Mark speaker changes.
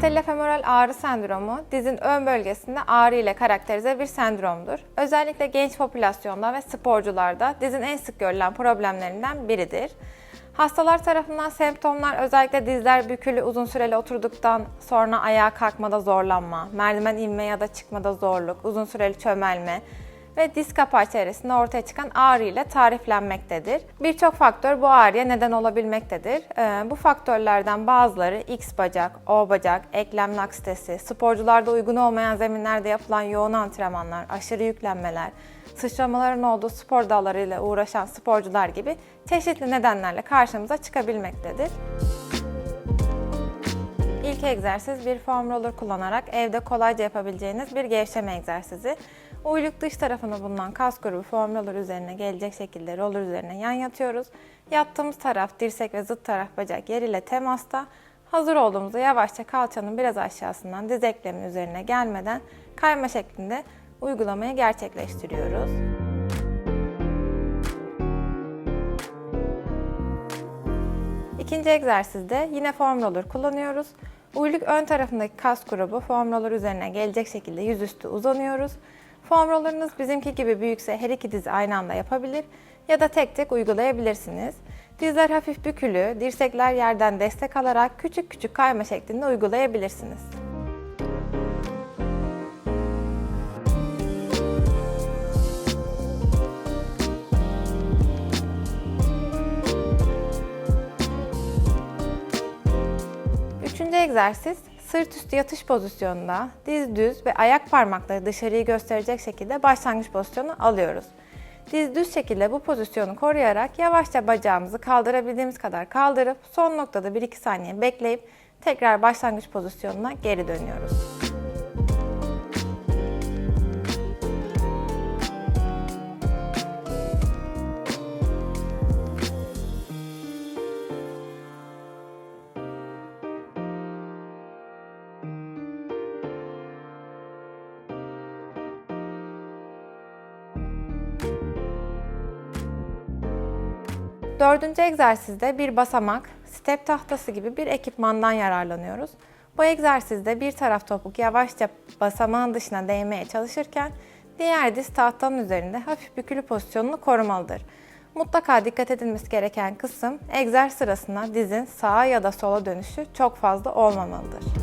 Speaker 1: Femoral ağrı sendromu dizin ön bölgesinde ağrı ile karakterize bir sendromdur. Özellikle genç popülasyonda ve sporcularda dizin en sık görülen problemlerinden biridir. Hastalar tarafından semptomlar özellikle dizler bükülü uzun süreli oturduktan sonra ayağa kalkmada zorlanma, merdiven inme ya da çıkmada zorluk, uzun süreli çömelme, ve diz kapağı çevresinde ortaya çıkan ağrı ile tariflenmektedir. Birçok faktör bu ağrıya neden olabilmektedir. Ee, bu faktörlerden bazıları X bacak, O bacak, eklem laksitesi, sporcularda uygun olmayan zeminlerde yapılan yoğun antrenmanlar, aşırı yüklenmeler, sıçramaların olduğu spor dallarıyla uğraşan sporcular gibi çeşitli nedenlerle karşımıza çıkabilmektedir. İlk egzersiz bir foam roller kullanarak evde kolayca yapabileceğiniz bir gevşeme egzersizi. Uyluk dış tarafında bulunan kas grubu foam roller üzerine gelecek şekilde roller üzerine yan yatıyoruz. Yattığımız taraf dirsek ve zıt taraf bacak yer ile temasta. Hazır olduğumuzda yavaşça kalçanın biraz aşağısından diz eklemin üzerine gelmeden kayma şeklinde uygulamayı gerçekleştiriyoruz. İkinci egzersizde yine foam roller kullanıyoruz. Uyluk ön tarafındaki kas grubu foam roller üzerine gelecek şekilde yüzüstü uzanıyoruz. Foam rollerınız bizimki gibi büyükse her iki dizi aynı anda yapabilir ya da tek tek uygulayabilirsiniz. Dizler hafif bükülü, dirsekler yerden destek alarak küçük küçük kayma şeklinde uygulayabilirsiniz. Üçüncü egzersiz sırt üstü yatış pozisyonunda diz düz ve ayak parmakları dışarıyı gösterecek şekilde başlangıç pozisyonu alıyoruz. Diz düz şekilde bu pozisyonu koruyarak yavaşça bacağımızı kaldırabildiğimiz kadar kaldırıp son noktada 1-2 saniye bekleyip tekrar başlangıç pozisyonuna geri dönüyoruz. Dördüncü egzersizde bir basamak, step tahtası gibi bir ekipmandan yararlanıyoruz. Bu egzersizde bir taraf topuk yavaşça basamağın dışına değmeye çalışırken diğer diz tahtanın üzerinde hafif bükülü pozisyonunu korumalıdır. Mutlaka dikkat edilmesi gereken kısım egzersiz sırasında dizin sağa ya da sola dönüşü çok fazla olmamalıdır.